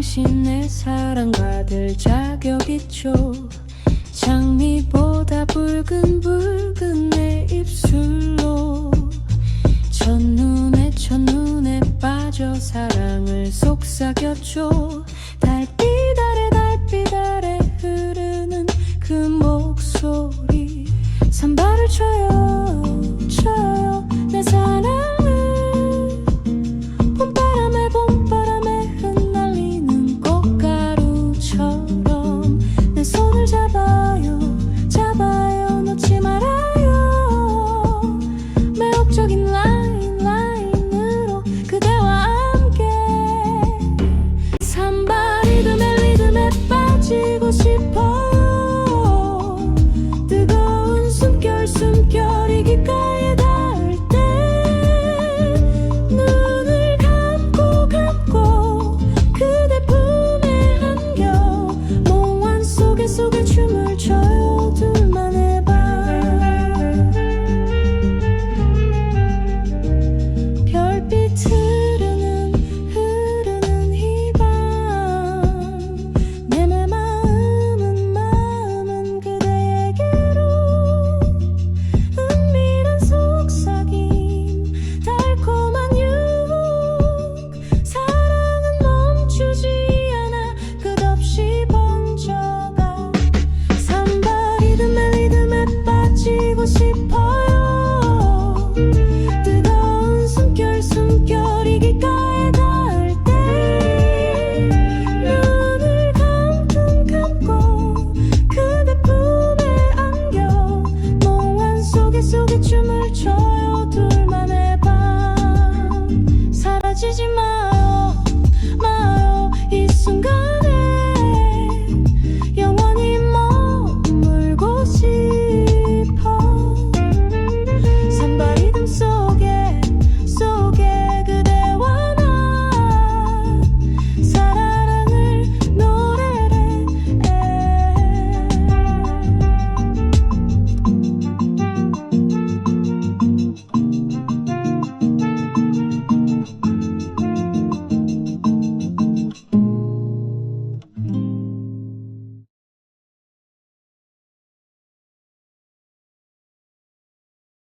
당신의 사랑 받을 자격 있죠 장미보다 붉은 붉은 내 입술로. 첫눈에 첫눈에 빠져 사랑을 속삭였죠 달빛 아래 달빛 아래 흐르는 그 목소리. 산발을 쳐요 be too